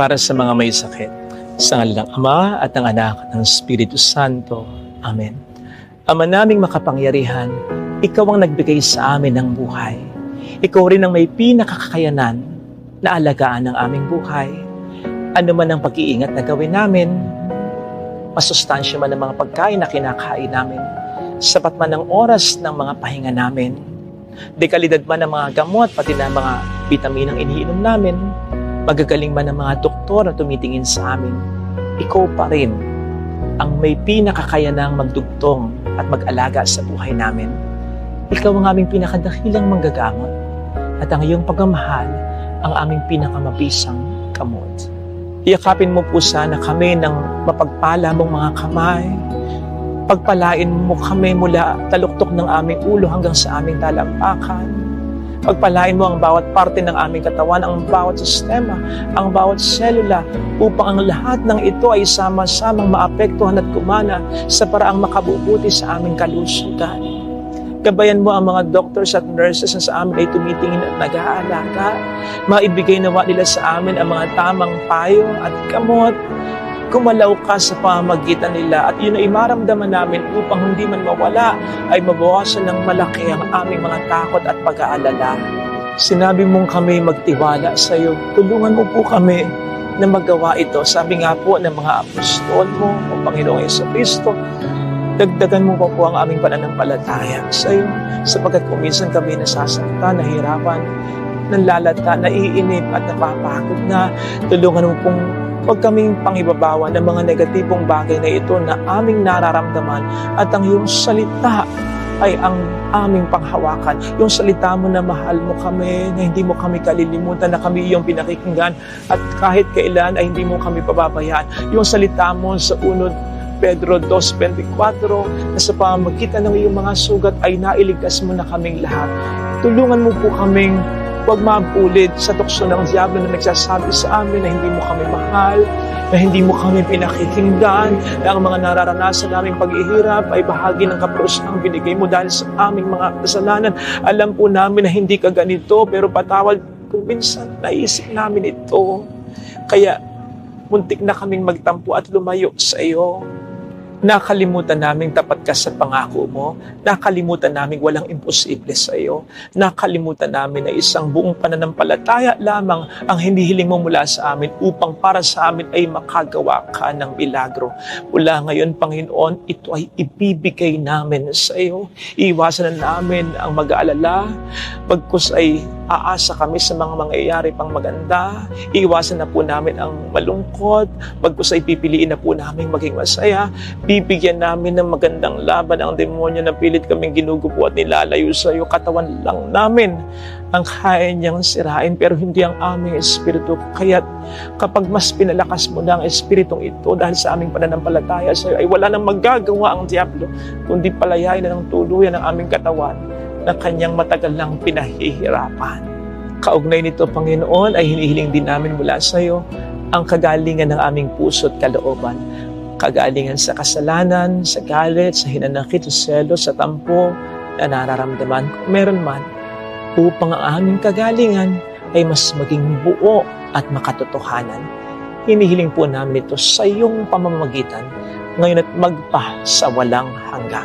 para sa mga may sakit. Sa ngalan ng Ama at ng Anak at ng Espiritu Santo. Amen. Ama naming makapangyarihan, Ikaw ang nagbigay sa amin ng buhay. Ikaw rin ang may pinakakakayanan na alagaan ng aming buhay. Ano man ang pag-iingat na gawin namin, masustansya man ang mga pagkain na kinakain namin, sapat man ang oras ng mga pahinga namin, dekalidad man ang mga gamot, pati na mga vitaminang iniinom namin, magagaling man ang mga doktor na tumitingin sa amin, ikaw pa rin ang may pinakakayanang magdugtong at mag-alaga sa buhay namin. Ikaw ang aming pinakadakilang manggagamot at ang iyong pagmamahal ang aming pinakamabisang kamot. Iyakapin mo po sana kami ng mapagpala mong mga kamay. Pagpalain mo kami mula taluktok ng aming ulo hanggang sa aming talampakan. Pagpalain mo ang bawat parte ng aming katawan, ang bawat sistema, ang bawat selula, upang ang lahat ng ito ay sama-samang maapektuhan at kumana sa paraang makabubuti sa aming kalusugan. Gabayan mo ang mga doctors at nurses na sa amin ay tumitingin at nag-aalaga. Maibigay nawa nila sa amin ang mga tamang payo at gamot. Kumalaw ka sa pamamagitan nila at yun ay maramdaman namin upang hindi man mawala ay mabawasan ng malaki ang aming mga takot at pag-aalala. Sinabi mong kami magtiwala sa iyo. Tulungan mo po kami na magawa ito. Sabi nga po ng mga apostol mo, o Panginoong Yeso Kristo, dagdagan mo pa po ang aming pananampalataya sa iyo sapagkat kung minsan kami nasasakta, nahirapan, nanlalata, naiinip at napapagod na tulungan mo pong huwag kaming pangibabawa ng mga negatibong bagay na ito na aming nararamdaman at ang iyong salita ay ang aming panghawakan. Yung salita mo na mahal mo kami, na hindi mo kami kalilimutan, na kami iyong pinakikinggan at kahit kailan ay hindi mo kami pababayaan. Yung salita mo sa unod Pedro 2.24 na sa pamamagitan ng iyong mga sugat ay nailigtas mo na kaming lahat. Tulungan mo po kaming huwag mapulit sa tukso ng Diablo na nagsasabi sa amin na hindi mo kami mahal, na hindi mo kami pinakikinggan, na ang mga nararanasan naming paghihirap ay bahagi ng kaprosang binigay mo dahil sa aming mga kasalanan. Alam po namin na hindi ka ganito, pero patawad kung minsan naisip namin ito. Kaya muntik na kaming magtampo at lumayo sa iyo. Nakalimutan namin tapat ka sa pangako mo. Nakalimutan namin walang imposible sa iyo. Nakalimutan namin na isang buong pananampalataya lamang ang hinihiling mo mula sa amin upang para sa amin ay makagawa ka ng milagro. Mula ngayon, Panginoon, ito ay ibibigay namin sa iyo. Iwasan na namin ang mag-aalala. Pagkus ay aasa kami sa mga mangyayari pang maganda. Iwasan na po namin ang malungkot. Pagkus ay pipiliin na po namin maging masaya bibigyan namin ng magandang laban ang demonyo na pilit kaming ginugupo at nilalayo sa iyo. Katawan lang namin ang kaya niyang sirain pero hindi ang aming espiritu. Kaya kapag mas pinalakas mo na ang espiritong ito dahil sa aming pananampalataya sa iyo ay wala nang magagawa ang Diablo kundi palayain na ng tuluyan ang aming katawan na kanyang matagal lang pinahihirapan. Kaugnay nito, Panginoon, ay hinihiling din namin mula sa iyo ang kagalingan ng aming puso at kalooban kagalingan sa kasalanan, sa galit, sa hinanakit, sa selo, sa tampo na nararamdaman kung meron man upang ang aming kagalingan ay mas maging buo at makatotohanan. Hinihiling po namin ito sa iyong pamamagitan ngayon at magpa sa walang hanggan.